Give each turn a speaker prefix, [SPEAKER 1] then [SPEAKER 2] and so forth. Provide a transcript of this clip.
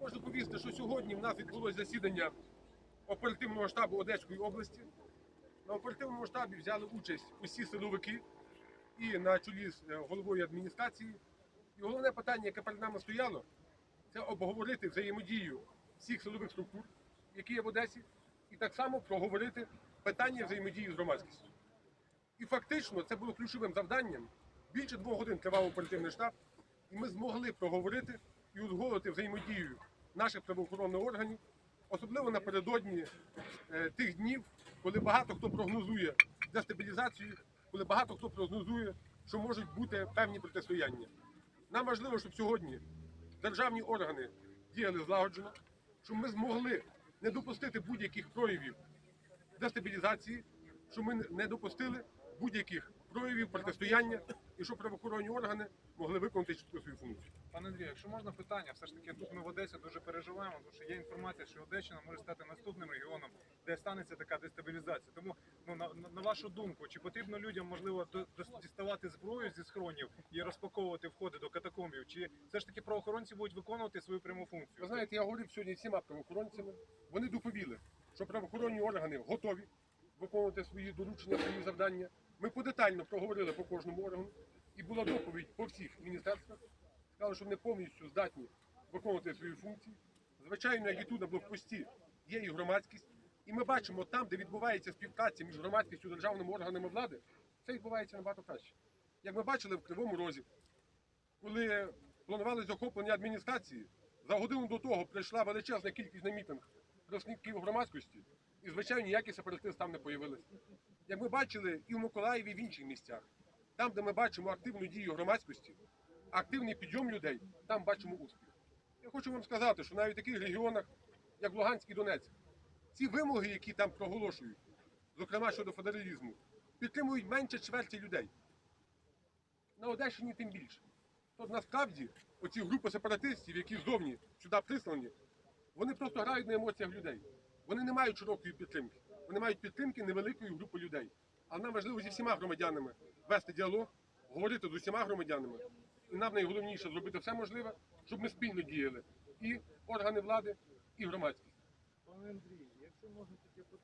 [SPEAKER 1] Можу повісти, що сьогодні в нас відбулося засідання оперативного штабу Одеської області. На оперативному штабі взяли участь усі силовики і на чолі з е, головою адміністрації. І головне питання, яке перед нами стояло, це обговорити взаємодію всіх силових структур, які є в Одесі, і так само проговорити питання взаємодії з громадськістю. І фактично це було ключовим завданням. Більше двох годин тривав оперативний штаб, і ми змогли проговорити і узгодити взаємодію наших правоохоронних органів, особливо напередодні е, тих днів, коли багато хто прогнозує дестабілізацію, коли багато хто прогнозує, що можуть бути певні протистояння. Нам важливо, щоб сьогодні державні органи діяли злагоджено, щоб ми змогли не допустити будь-яких проявів дестабілізації, щоб ми не допустили будь-яких проявів протистояння і щоб правоохоронні органи могли виконати чітко свою функцію.
[SPEAKER 2] Пане Андрію, якщо можна питання, все ж таки тут ми в Одесі дуже переживаємо, тому що є інформація, що Одещина може стати наступним регіоном, де станеться така дестабілізація. Тому ну на, на- вашу думку, чи потрібно людям можливо до- до- діставати зброю зі схронів і розпаковувати входи до катакомбів? Чи все ж таки правоохоронці будуть виконувати свою пряму функцію?
[SPEAKER 1] Ви знаєте, я говорив сьогодні всіма правоохоронцями. Вони доповіли, що правоохоронні органи готові виконувати свої доручення, свої завдання. Ми подетально проговорили по кожному органу, і була доповідь по всіх міністерствах. Сказали, що вони повністю здатні виконувати свої функції. Звичайно, як і тут на блокпості є і громадськість. І ми бачимо там, де відбувається співпраця між громадськістю державними органами влади, це відбувається набагато краще. Як ми бачили в Кривому Розі, коли планували захоплення адміністрації, за годину до того прийшла величезна кількість на мітинг представників громадськості, і, звичайно, ніякі сепаратисти там не появилися. Як ми бачили і в Миколаєві, і в інших місцях, там, де ми бачимо активну дію громадськості, активний підйом людей, там бачимо успіх. Я хочу вам сказати, що навіть в таких регіонах, як Луганськ і Донецьк, ці вимоги, які там проголошують, зокрема щодо федералізму, підтримують менше чверті людей. На Одещині тим більше. Тож насправді оці групи сепаратистів, які ззовні сюди прислані, вони просто грають на емоціях людей. Вони не мають широкої підтримки. Вони мають підтримки невеликої групи людей. Але нам важливо зі всіма громадянами вести діалог, говорити з усіма громадянами. І нам найголовніше зробити все можливе, щоб ми спільно діяли і органи влади, і громадськість.
[SPEAKER 3] Пане Андрій, якщо можна таке питання.